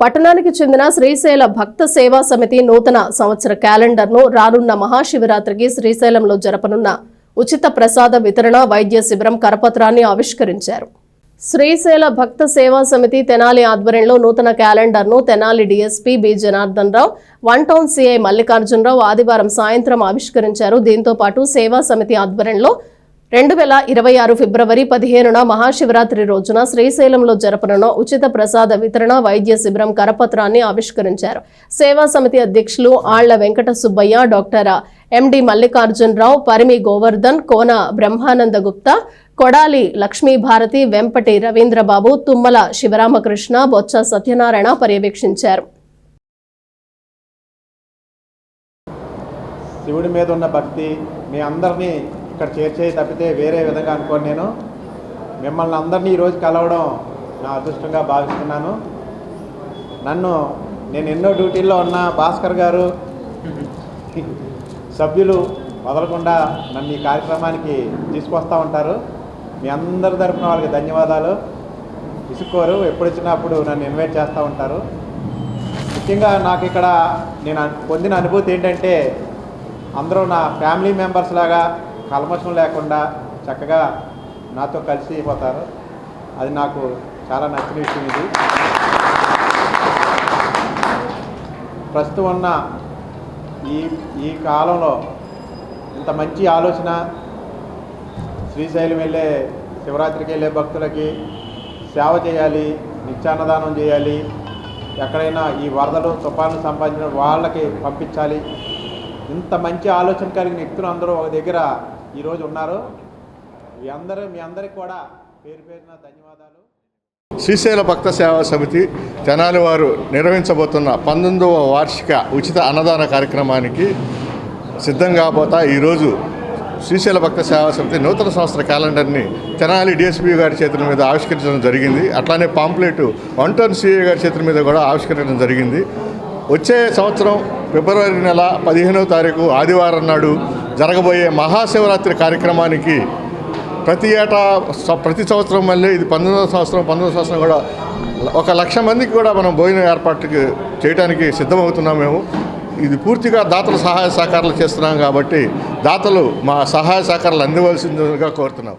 పట్టణానికి చెందిన శ్రీశైల భక్త సేవా సమితి నూతన సంవత్సర క్యాలెండర్ను రానున్న మహాశివరాత్రికి శ్రీశైలంలో జరపనున్న ఉచిత ప్రసాద వితరణ వైద్య శిబిరం కరపత్రాన్ని ఆవిష్కరించారు. శ్రీశైల భక్త సేవా సమితి తెనాలి ఆధ్వర్యంలో నూతన క్యాలెండర్ను Tenali DSP B. Janardhan Rao one town CI Mallikarjunarao ఆదివారం సాయంత్రం ఆవిష్కరించారు. దీంతో పాటు సేవా సమితి ఆధ్వర్యంలో రెండు వేల ఇరవై ఆరు ఫిబ్రవరి పదిహేనున మహాశివరాత్రి రోజున శ్రీశైలంలో జరపనున్న ఉచిత ప్రసాద వితరణ వైద్య శిబిరం కరపత్రాన్ని ఆవిష్కరించారు. సేవా సమితి అధ్యక్షులు ఆళ్ళ వెంకట సుబ్బయ్య డాక్టర్ ఎండి మల్లికార్జునరావు పరిమి గోవర్ధన్ కోన బ్రహ్మానంద గుప్తా కొడాలి లక్ష్మీభారతి వెంపటి రవీంద్రబాబు తుమ్మల శివరామకృష్ణ బొత్స సత్యనారాయణ పర్యవేక్షించారు. శివుడి మీద ఉన్న భక్తి మీ అందరినీ ఇక్కడ చేర్చే తప్పితే వేరే విధంగా అనుకోను నేను. మిమ్మల్ని అందరినీ ఈరోజు కలవడం నా అదృష్టంగా భావిస్తున్నాను. నన్ను నేను ఎన్నో డ్యూటీల్లో ఉన్న భాస్కర్ గారు సభ్యులు వదలకుండా నన్ను ఈ కార్యక్రమానికి తీసుకొస్తూ ఉంటారు. మీ అందరి తరపున వాళ్ళకి ధన్యవాదాలు. ఇసుకోరు ఎప్పుడు వచ్చినప్పుడు నన్ను ఇన్వైట్ చేస్తూ ఉంటారు. ముఖ్యంగా నాకు ఇక్కడ నేను పొందిన అనుభూతి ఏంటంటే అందరూ నా ఫ్యామిలీ మెంబర్స్ లాగా కల్మషం లేకుండా చక్కగా నాతో కలిసి పోతారు. అది నాకు చాలా నచ్చిన విషయం ఇది. ప్రస్తుతం ఉన్న ఈ ఈ కాలంలో ఇంత మంచి ఆలోచన శ్రీశైలం వెళ్ళే శివరాత్రికి వెళ్ళే భక్తులకి సేవ చేయాలి నిత్యాన్నదానం చేయాలి ఎక్కడైనా ఈ వరదలు తుఫాను సంబంధించిన వాళ్ళకి పంపించాలి. ఇంత మంచి ఆలోచన కలిగిన వ్యక్తులు అందరూ ఒక దగ్గర ఈరోజు ఉన్నారు. మీ అందరూ మీ అందరికి కూడా పేరు పేరున ధన్యవాదాలు. శ్రీశైల భక్త సేవా సమితి తెనాలి వారు నిర్వహించబోతున్న పంతొమ్మిదవ వార్షిక ఉచిత అన్నదాన కార్యక్రమానికి సిద్ధం కాబోతా ఈరోజు శ్రీశైల భక్త సేవా సమితి నూతన సంవత్సర క్యాలెండర్ని తెనాలి డిఎస్పీ గారి చేతుల మీద ఆవిష్కరించడం జరిగింది. అట్లానే పాంప్లెట్ వన్ టర్న్ సిఏ గారి చేతుల మీద కూడా ఆవిష్కరించడం జరిగింది. వచ్చే సంవత్సరం ఫిబ్రవరి నెల పదిహేనవ తారీఖు ఆదివారం నాడు జరగబోయే మహాశివరాత్రి కార్యక్రమానికి ప్రతి ఏటా ప్రతి సంవత్సరం మళ్ళీ ఇది పంతొమ్మిదవ సంవత్సరం పంతొమ్మిదవ సంవత్సరం కూడా ఒక లక్ష మందికి కూడా మనం భోజనం ఏర్పాటుకి చేయడానికి సిద్ధమవుతున్నాం మేము. ఇది పూర్తిగా దాతల సహాయ సహకారాలు చేస్తున్నాం కాబట్టి దాతలు మా సహాయ సహకారాలు అందివలసిందిగా కోరుతున్నాం.